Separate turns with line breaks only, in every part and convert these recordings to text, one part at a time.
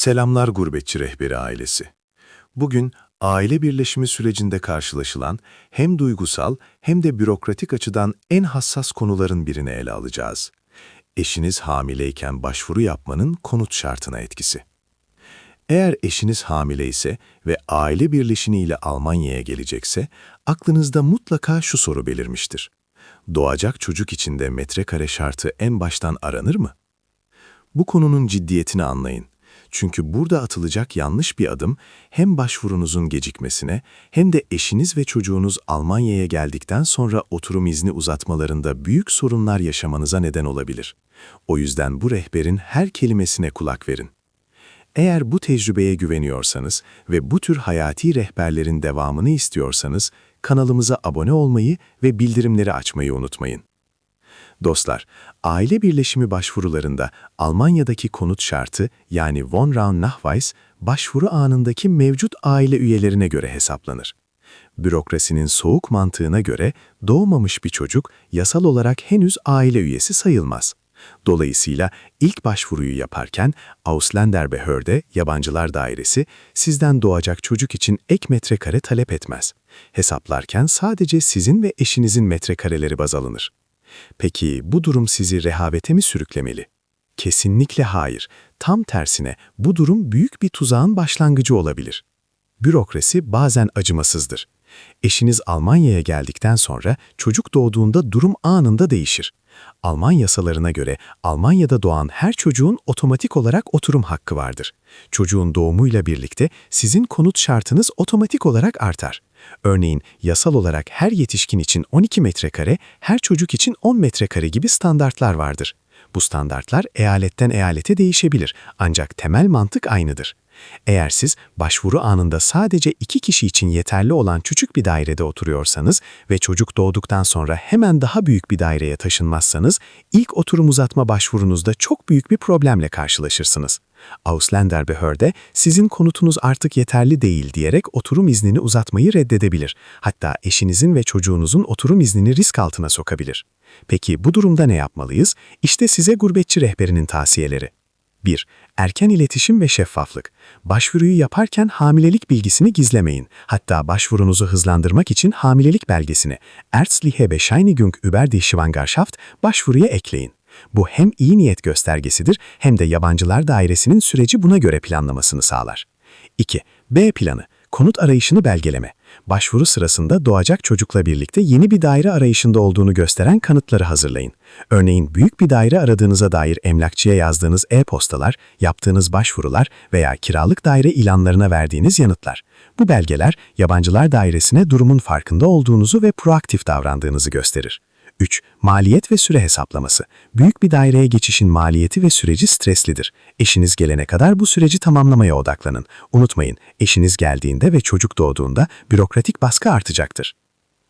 Selamlar Gurbetçi Rehberi ailesi. Bugün aile birleşimi sürecinde karşılaşılan hem duygusal hem de bürokratik açıdan en hassas konuların birini ele alacağız. Eşiniz hamileyken başvuru yapmanın konut şartına etkisi. Eğer eşiniz hamile ise ve aile birleşimiyle Almanya'ya gelecekse, aklınızda mutlaka şu soru belirmiştir. Doğacak çocuk için de metrekare şartı en baştan aranır mı? Bu konunun ciddiyetini anlayın. Çünkü burada atılacak yanlış bir adım hem başvurunuzun gecikmesine hem de eşiniz ve çocuğunuz Almanya'ya geldikten sonra oturum izni uzatmalarında büyük sorunlar yaşamanıza neden olabilir. O yüzden bu rehberin her kelimesine kulak verin. Eğer bu tecrübeye güveniyorsanız ve bu tür hayati rehberlerin devamını istiyorsanız kanalımıza abone olmayı ve bildirimleri açmayı unutmayın. Dostlar, aile birleşimi başvurularında Almanya'daki konut şartı yani Wohnraum-Nachweis başvuru anındaki mevcut aile üyelerine göre hesaplanır. Bürokrasinin soğuk mantığına göre doğmamış bir çocuk yasal olarak henüz aile üyesi sayılmaz. Dolayısıyla ilk başvuruyu yaparken Ausländerbehörde Yabancılar Dairesi sizden doğacak çocuk için ek metrekare talep etmez. Hesaplarken sadece sizin ve eşinizin metrekareleri baz alınır. Peki bu durum sizi rehavete mi sürüklemeli? Kesinlikle hayır. Tam tersine bu durum büyük bir tuzağın başlangıcı olabilir. Bürokrasi bazen acımasızdır. Eşiniz Almanya'ya geldikten sonra çocuk doğduğunda durum anında değişir. Alman yasalarına göre Almanya'da doğan her çocuğun otomatik olarak oturum hakkı vardır. Çocuğun doğumuyla birlikte sizin konut şartınız otomatik olarak artar. Örneğin yasal olarak her yetişkin için 12 metrekare, her çocuk için 10 metrekare gibi standartlar vardır. Bu standartlar eyaletten eyalete değişebilir ancak temel mantık aynıdır. Eğer siz başvuru anında sadece iki kişi için yeterli olan küçük bir dairede oturuyorsanız ve çocuk doğduktan sonra hemen daha büyük bir daireye taşınmazsanız, ilk oturum uzatma başvurunuzda çok büyük bir problemle karşılaşırsınız. Ausländerbehörde sizin konutunuz artık yeterli değil diyerek oturum iznini uzatmayı reddedebilir. Hatta eşinizin ve çocuğunuzun oturum iznini risk altına sokabilir. Peki bu durumda ne yapmalıyız? İşte size gurbetçi rehberinin tavsiyeleri. 1. Erken iletişim ve şeffaflık. Başvuruyu yaparken hamilelik bilgisini gizlemeyin. Hatta başvurunuzu hızlandırmak için hamilelik belgesini Ärztliche Bescheinigung über die Schwangerschaft başvuruya ekleyin. Bu hem iyi niyet göstergesidir hem de yabancılar dairesinin süreci buna göre planlamasını sağlar. 2. B planı. Konut arayışını belgeleme. Başvuru sırasında doğacak çocukla birlikte yeni bir daire arayışında olduğunu gösteren kanıtları hazırlayın. Örneğin büyük bir daire aradığınıza dair emlakçıya yazdığınız e-postalar, yaptığınız başvurular veya kiralık daire ilanlarına verdiğiniz yanıtlar. Bu belgeler yabancılar dairesine durumun farkında olduğunuzu ve proaktif davrandığınızı gösterir. 3. Maliyet ve süre hesaplaması. Büyük bir daireye geçişin maliyeti ve süreci streslidir. Eşiniz gelene kadar bu süreci tamamlamaya odaklanın. Unutmayın, eşiniz geldiğinde ve çocuk doğduğunda bürokratik baskı artacaktır.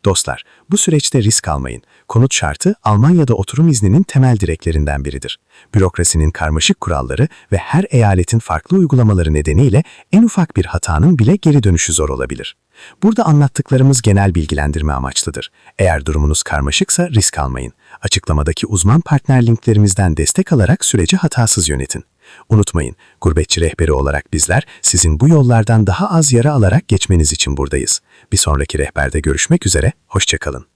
Dostlar, bu süreçte risk almayın. Konut şartı Almanya'da oturum izninin temel direklerinden biridir. Bürokrasinin karmaşık kuralları ve her eyaletin farklı uygulamaları nedeniyle en ufak bir hatanın bile geri dönüşü zor olabilir. Burada anlattıklarımız genel bilgilendirme amaçlıdır. Eğer durumunuz karmaşıksa risk almayın. Açıklamadaki uzman partner linklerimizden destek alarak süreci hatasız yönetin. Unutmayın, gurbetçi rehberi olarak bizler sizin bu yollardan daha az yara alarak geçmeniz için buradayız. Bir sonraki rehberde görüşmek üzere, hoşçakalın.